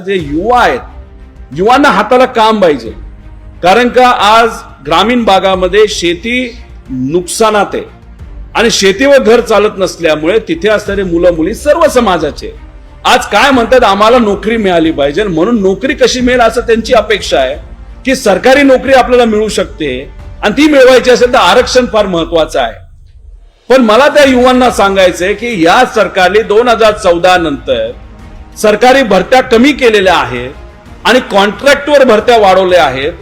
जे युवा आहेत युवांना हाताला काम पाहिजे. कारण का आज ग्रामीण भागामध्ये शेती नुकसानात आहे. आणि शेतीवर घर चालत नसल्यामुळे तिथे असणारे मुलं मुली सर्व समाजाचे आज काय म्हणतात आम्हाला नोकरी मिळाली पाहिजे म्हणून नोकरी कशी मिळेल असं त्यांची अपेक्षा आहे की सरकारी नोकरी आपल्याला मिळू शकते आणि ती मिळवायची असेल तर आरक्षण फार महत्वाचं आहे. पण मला त्या युवांना सांगायचंय की या सरकारने दोन हजार चौदा नंतर सरकारी भरत्या कमी केलेल्या आहेत आणि कॉन्ट्रॅक्टवर भरत्या वाढवल्या आहेत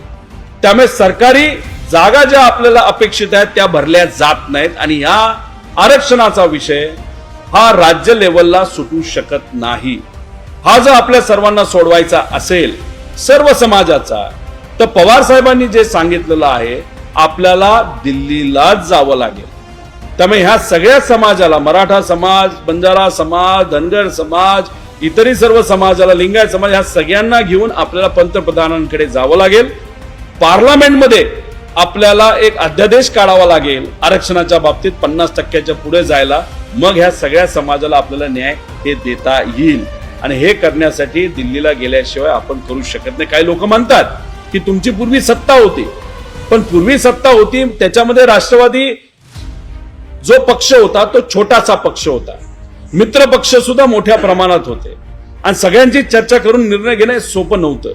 त्यामुळे सरकारी जागा ज्या आपल्याला अपेक्षित आहेत त्या भरल्या जात नाहीत आणि या आरक्षणाचा विषय हा राज्य लेवलला सुटू शकत नाही. हा जर आपल्या सर्वांना सोडवायचा असेल सर्व समाजाचा तर पवार साहेबांनी जे सांगितलेलं आहे आपल्याला दिल्लीलाच जावं लागेल. त्यामुळे ह्या सगळ्या समाजाला मराठा समाज बंजारा समाज धनगर समाज इतरही सर्व समाजाला लिंगायत समाज ह्या सगळ्यांना घेऊन आपल्याला पंतप्रधानांकडे जावं लागेल. पार्लमेंटमध्ये आपल्याला एक अध्यादेश काढावा लागेल आरक्षणाच्या बाबतीत पन्नास टक्क्याच्या पुढे जायला. मग ह्या सगळ्या समाजाला आपल्याला न्याय हे देता येईल. आणि हे करण्यासाठी दिल्लीला गेल्याशिवाय आपण करू शकत नाही. काही लोक म्हणतात की तुमची पूर्वी सत्ता होती. पण पूर्वी सत्ता होती त्याच्यामध्ये राष्ट्रवादी जो पक्ष होता तो छोटासा पक्ष होता. मित्र पक्ष सुद्धा मोठ्या प्रमाणात होते. आणि सगळ्यांची चर्चा करून निर्णय घेणे सोपं नव्हतं.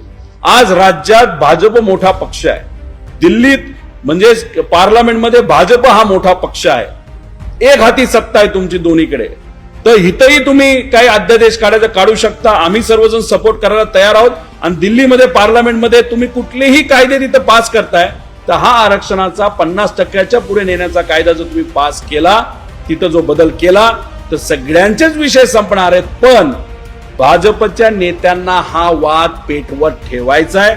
आज राज्यात भाजप मोठा पक्ष आहे. दिल्लीत म्हणजे पार्लमेंटमध्ये भाजप हा मोठा पक्ष आहे. एक हाती सत्ता आहे तुमची दोन्हीकडे. तर इथंही तुम्ही काही अध्यादेश काढायचा काढू शकता. आम्ही सर्वजण सपोर्ट करायला तयार आहोत. आणि दिल्लीमध्ये पार्लमेंटमध्ये तुम्ही कुठलेही कायदे तिथं पास करताय तर हा आरक्षणाचा पन्नास टक्क्याच्या पुढे नेण्याचा कायदा जर तुम्ही पास केला तिथं जो बदल केला तर सगळ्यांचेच विषय संपणार आहेत. पण भाजपच्या नेत्यांना हा वाद पेटवत ठेवायचा आहे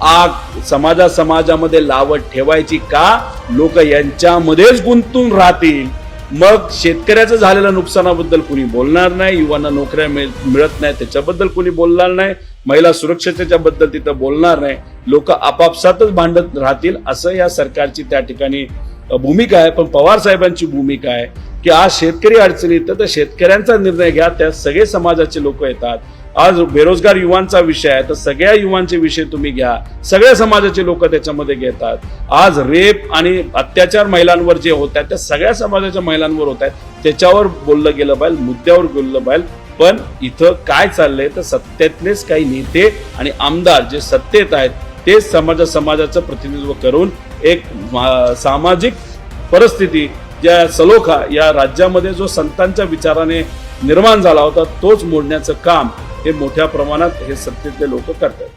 आग समाजा समाजामध्ये लावत ठेवायची का? लोक यांच्यामध्येच गुंतून राहतील. मग शेतकऱ्याचं झालेल्या नुकसानाबद्दल कुणी बोलणार नाही. युवांना नोकऱ्या मिळत नाही. त्याच्याबद्दल कुणी बोलणार नाही. महिला सुरक्षिततेच्या बद्दल तिथं बोलणार नाही. लोक आपापसातच भांडत राहतील. असं या सरकारची त्या ठिकाणी भूमिका आहे. पण पवार साहेबांची भूमिका आहे. की आज शेतकरी अडचणीत तर शेतकऱ्यांचा निर्णय घ्या. त्यात सगळे समाजाचे लोक येतात. आज बेरोजगार युवांचा विषय आहे तर सगळ्या युवांचे विषय तुम्ही घ्या. सगळ्या समाजाचे लोक त्याच्यामध्ये घेतात. आज रेप आणि अत्याचार महिलांवर जे होत आहेत त्या सगळ्या समाजाच्या महिलांवर होत आहेत. त्याच्यावर बोललं गेलं पाहिजे मुद्द्यावर बोललं पाहिजे. पण इथं काय चाललंय तर सत्तेतलेच काही नेते आणि आमदार जे सत्तेत आहेत ते समाजा समाजाचं प्रतिनिधित्व करून एक सामाजिक परिस्थिती ज्या सलोखा या राज्यामध्ये जो संतांच्या विचाराने निर्माण झाला होता तोच मोडण्याचं काम हे मोठ्या प्रमाणात हे सत्तेतले लोक करतात.